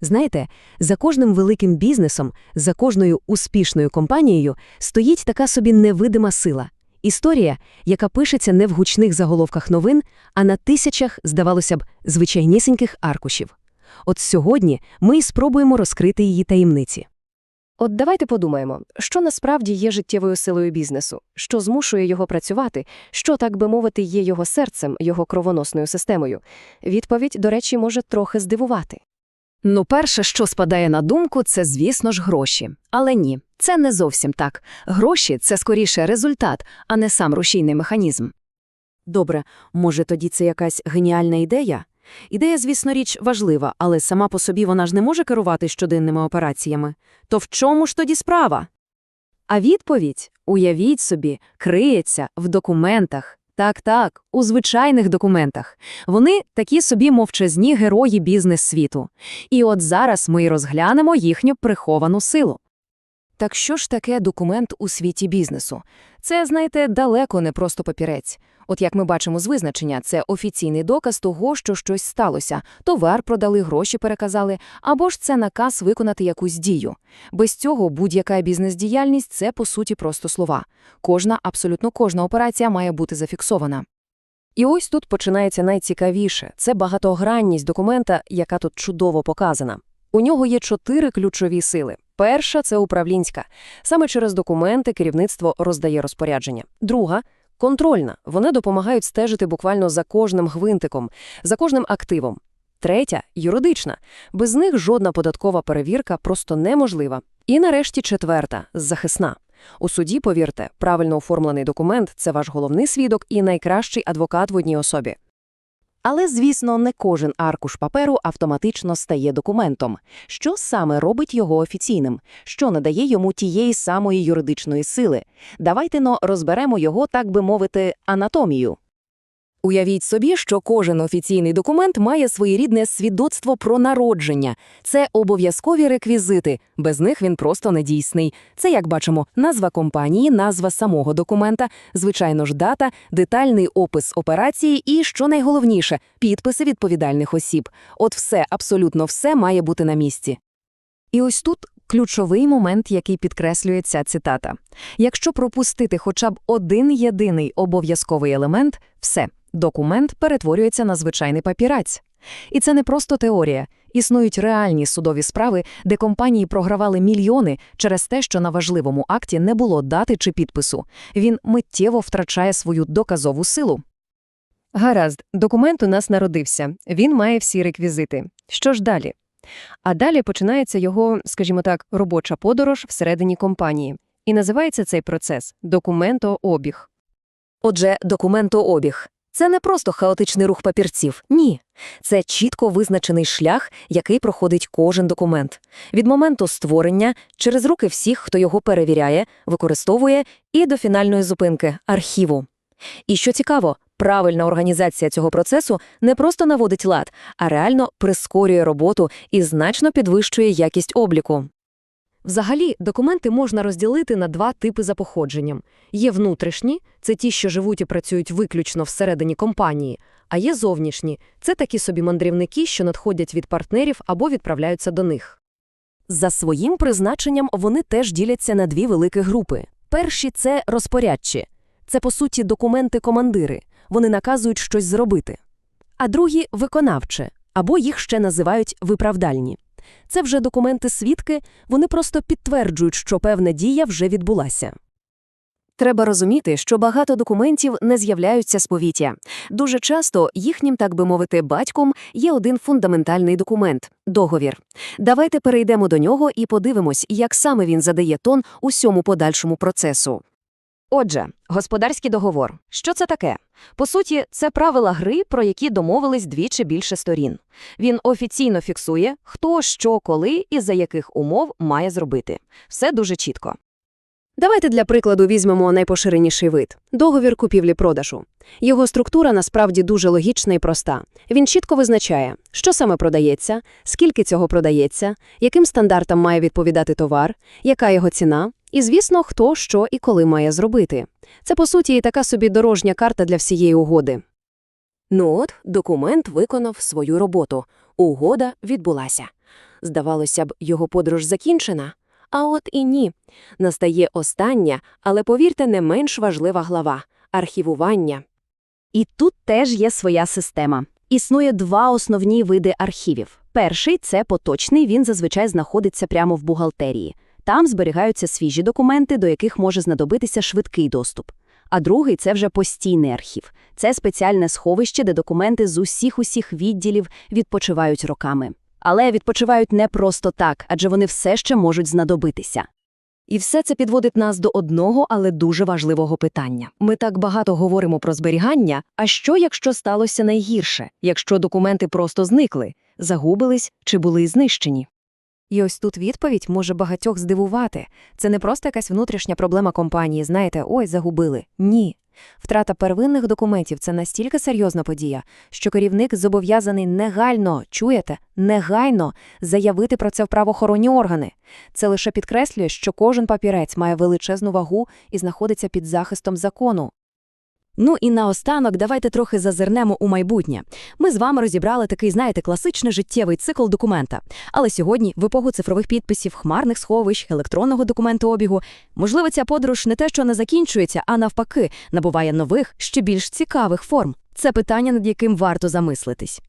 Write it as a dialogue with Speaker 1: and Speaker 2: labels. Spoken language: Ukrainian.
Speaker 1: Знаєте, за кожним великим бізнесом, за кожною успішною компанією стоїть така собі невидима сила. Історія, яка пишеться не в гучних заголовках новин, а на тисячах, здавалося б, звичайнісіньких аркушів. От сьогодні ми й спробуємо розкрити її таємниці.
Speaker 2: От давайте подумаємо, що насправді є життєвою силою бізнесу, що змушує його працювати, що, так би мовити, є його серцем, його кровоносною системою. Відповідь, до речі, може трохи здивувати.
Speaker 3: Ну, перше, що спадає на думку, це, звісно ж, гроші. Але ні, це не зовсім так. Гроші – це скоріше результат, а не сам рушійний механізм.
Speaker 4: Добре, може тоді це якась геніальна ідея? Ідея, звісно, річ важлива, але сама по собі вона ж не може керувати щоденними операціями. То в чому ж тоді справа? А відповідь, уявіть собі, криється в документах. Так-так, у звичайних документах. Вони такі собі мовчазні герої бізнес-світу. І от зараз ми розглянемо їхню приховану силу.
Speaker 2: Так що ж таке документ у світі бізнесу? Це, знаєте, далеко не просто папірець. От як ми бачимо з визначення, це офіційний доказ того, що щось сталося, товар продали, гроші переказали, або ж це наказ виконати якусь дію. Без цього будь-яка бізнес-діяльність – це, по суті, просто слова. Кожна, абсолютно кожна операція має бути зафіксована. І ось тут починається найцікавіше – це багатогранність документа, яка тут чудово показана. У нього є чотири ключові сили. Перша – це управлінська. Саме через документи керівництво роздає розпорядження. Друга – контрольна. Вони допомагають стежити буквально за кожним гвинтиком, за кожним активом. Третя – юридична. Без них жодна податкова перевірка просто неможлива. І нарешті четверта – захисна. У суді, повірте, правильно оформлений документ – це ваш головний свідок і найкращий адвокат в одній особі. Але, звісно, не кожен аркуш паперу автоматично стає документом. Що саме робить його офіційним? Що надає йому тієї самої юридичної сили? Давайте но розберемо його, так би мовити, анатомію. Уявіть собі, що кожен офіційний документ має своєрідне свідоцтво про народження. Це обов'язкові реквізити, без них він просто недійсний. Це, як бачимо, назва компанії, назва самого документа, звичайно ж дата, детальний опис операції і, що найголовніше, підписи відповідальних осіб. От все, абсолютно все має бути на місці.
Speaker 3: І ось тут ключовий момент, який підкреслює ця цитата. Якщо пропустити хоча б один єдиний обов'язковий елемент – все, документ перетворюється на звичайний папірець. І це не просто теорія. Існують реальні судові справи, де компанії програвали мільйони через те, що на важливому акті не було дати чи підпису. Він миттєво втрачає свою доказову силу.
Speaker 2: Гаразд, документ у нас народився, він має всі реквізити. Що ж далі? А далі починається його, скажімо так, робоча подорож всередині компанії. І називається цей процес документообіг.
Speaker 1: Отже, документообіг – це не просто хаотичний рух папірців, ні. Це чітко визначений шлях, який проходить кожен документ. Від моменту створення, через руки всіх, хто його перевіряє, використовує, і до фінальної зупинки – архіву. І що цікаво, правильна організація цього процесу не просто наводить лад, а реально прискорює роботу і значно підвищує якість обліку.
Speaker 5: Взагалі, документи можна розділити на два типи за походженням. Є внутрішні – це ті, що живуть і працюють виключно всередині компанії, а є зовнішні – це такі собі мандрівники, що надходять від партнерів або відправляються до них.
Speaker 1: За своїм призначенням вони теж діляться на дві великі групи. Перші – це розпорядчі. Це, по суті, документи-командири. Вони наказують щось зробити. А другі – виконавчі, або їх ще називають виправдальні. Це вже документи-свідки, вони просто підтверджують, що певна дія вже відбулася. Треба розуміти, що багато документів не з'являються з повітря. Дуже часто їхнім, так би мовити, батьком є один фундаментальний документ – договір. Давайте перейдемо до нього і подивимось, як саме він задає тон усьому подальшому процесу.
Speaker 2: Отже, господарський договор. Що це таке? По суті, це правила гри, про які домовились дві чи більше сторін. Він офіційно фіксує, хто, що, коли і за яких умов має зробити. Все дуже чітко.
Speaker 4: Давайте для прикладу візьмемо найпоширеніший вид – договір купівлі-продажу. Його структура насправді дуже логічна і проста. Він чітко визначає, що саме продається, скільки цього продається, яким стандартам має відповідати товар, яка його ціна, і, звісно, хто, що і коли має зробити. Це, по суті, і така собі дорожня карта для всієї угоди. Ну от, документ виконав свою роботу. Угода відбулася. Здавалося б, його подорож закінчена. А от і ні. Настає остання, але, повірте, не менш важлива глава – архівування.
Speaker 1: І тут теж є своя система. Існує два основні види архівів. Перший – це поточний, він зазвичай знаходиться прямо в бухгалтерії. Там зберігаються свіжі документи, до яких може знадобитися швидкий доступ. А другий – це вже постійний архів. Це спеціальне сховище, де документи з усіх-усіх відділів відпочивають роками. Але відпочивають не просто так, адже вони все ще можуть знадобитися.
Speaker 3: І все це підводить нас до одного, але дуже важливого питання. Ми так багато говоримо про зберігання, а що, якщо сталося найгірше? Якщо документи просто зникли, загубились чи були знищені?
Speaker 2: І ось тут відповідь може багатьох здивувати. Це не просто якась внутрішня проблема компанії, знаєте, ой, загубили. Ні. Втрата первинних документів – це настільки серйозна подія, що керівник зобов'язаний негайно, чуєте, негайно заявити про це в правоохоронні органи. Це лише підкреслює, що кожен папірець має величезну вагу і знаходиться під захистом закону.
Speaker 5: Ну і наостанок давайте трохи зазирнемо у майбутнє. Ми з вами розібрали такий, знаєте, класичний життєвий цикл документа. Але сьогодні, в епоху цифрових підписів, хмарних сховищ, електронного документообігу, можливо, ця подорож не те, що не закінчується, а навпаки, набуває нових, ще більш цікавих форм. Це питання, над яким варто замислитись.